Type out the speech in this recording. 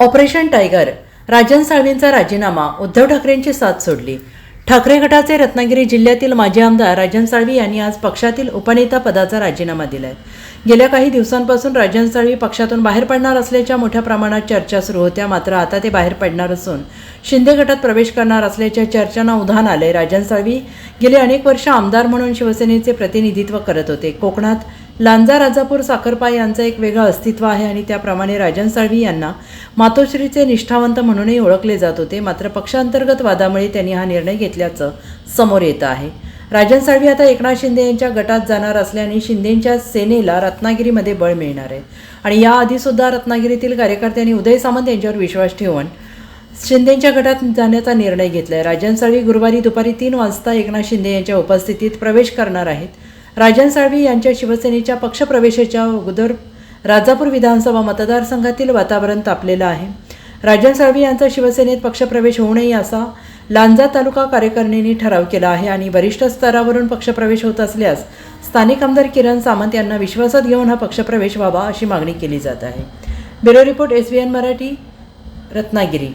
Operation tiger Rajan साळवींचा राजीनामा उद्धव ठाकरेंची साथ सोडली. ठाकरे गटाचे रत्नागिरी जिल्ह्यातील माजी आमदार राजन साळवी यांनी आज पक्षातील उपनेता पदाचा राजीनामा दिलाय. गेल्या काही दिवसांपासून राजनस्थळी पक्षातून बाहेर पडणार असल्याच्या मोठ्या प्रमाणात चर्चा सुरू होत्या. मात्र आता ते बाहेर पडणार असून शिंदे गटात प्रवेश करणार असल्याच्या चर्चांना उधाण आले राजन साळवी गेले अनेक वर्ष आमदार म्हणून शिवसेनेचे प्रतिनिधित्व करत होते. कोकणात लांजा राजापूर साखरपा यांचं एक वेगळं अस्तित्व आहे आणि त्याप्रमाणे राजन साळवी यांना मातोश्रीचे निष्ठावंत म्हणूनही ओळखले जात होते. मात्र पक्षांतर्गत वादामुळे त्यांनी हा निर्णय घेतल्याचं समोर येतं आहे. राजन साळवी आता एकनाथ शिंदे यांच्या गटात जाणार असल्याने शिंदेंच्या सेनेला रत्नागिरीमध्ये बळ मिळणार आहे. आणि याआधीसुद्धा रत्नागिरीतील कार्यकर्त्यांनी उदय सामंत यांच्यावर विश्वास ठेवून शिंदेच्या गटात जाण्याचा निर्णय घेतला आहे राजन साळवी गुरुवारी दुपारी तीन वाजता एकनाथ शिंदे यांच्या उपस्थितीत प्रवेश करणार आहेत. राजन साळवी यांच्या शिवसेनेच्या पक्षप्रवेशाच्या अगोदर राजापूर विधानसभा मतदारसंघातील वातावरण तापलेलं आहे. राजन साळवी यांचा शिवसेनेत पक्षप्रवेश होऊ नये असा लांजा तालुका कार्यकारिणीने ठराव केला आहे आणि वरिष्ठ स्तरावरून पक्षप्रवेश होत असल्यास स्थानिक आमदार किरण सामंत यांना विश्वासात घेऊन हा पक्षप्रवेश व्हावा अशी मागणी केली जात आहे. Bureau report S B N Marathi Ratnagiri.